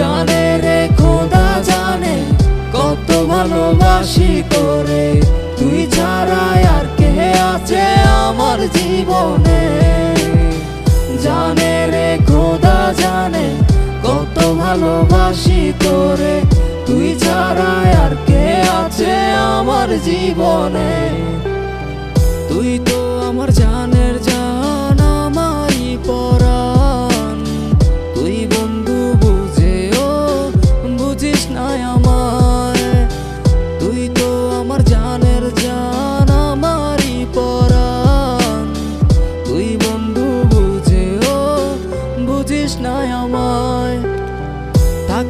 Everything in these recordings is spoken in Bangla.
জানে রে খোদা জানে, কত ভালোবাসি করে তুই ছাড়া আর কে আছে আমার জীবনে? জানে রে খোদা জানে, কত ভালোবাসি করে তুই ছাড়া আর কে আছে আমার জীবনে?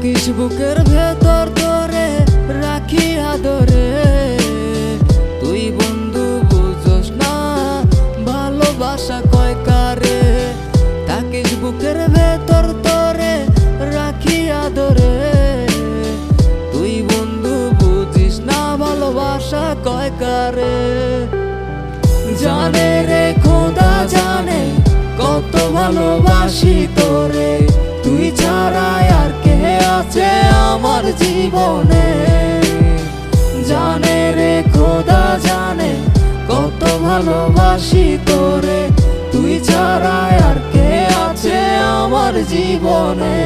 থাকিস বুকের ভেতর তোরে রাখি আদরে। তুই বন্ধু বুঝোস না, ভালোবাসা কয় কারে? থাকিস বুকের ভেতর তোরে রাখি আদরে। তুই বন্ধু বুঝিস না, ভালোবাসা কয় কারে? জানে রে, খোদা জানে, কত ভালোবাসি তোরে। জীবনে, জানে রে, খোদা জানে, কত ভালোবাসি তোরে। তুই ছাড়া আর কে আছে আমার জীবনে?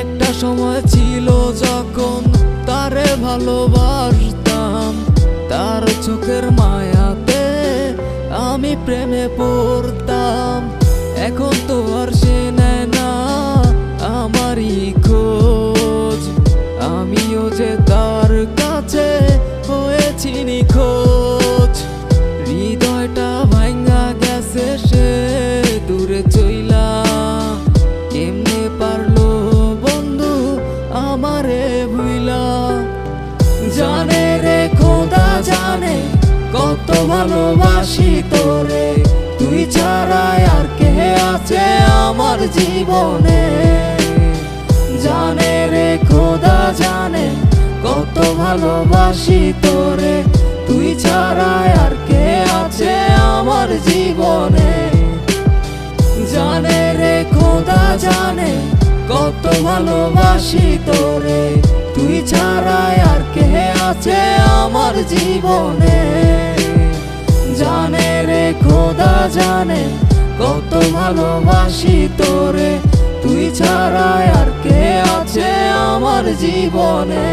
একটা সময় ছিল যখন তারে ভালোবাসতাম পড়তাম, এখন তো আর সে নেয় না আমারই খোঁজ। আমিও যে তার কাছে হয়েছি নিখোঁজ। হৃদয়টা ভাঙ্গা গেছে সে দূরে চইলা কেমনে পারল বন্ধু আমারে ভুইলা? জানে রে খোদা, জানে কত ভালোবাসি তোরে। তুই ছাড়া আর কে আছে আমার জীবনে? জানে রে খোদা, জানে কত ভালোবাসি তোরে। তুই ছাড়া আর কে আছে আমার জীবনে? জানে রে খোদা, জানে কত ভালোবাসি তোরে। তুই ছাড়া আর কে আছে আমার জীবনে? জানে খোদা জানে কত ভালোবাসি তোরে। তুই ছাড়া আর কে আছে আমার জীবনে?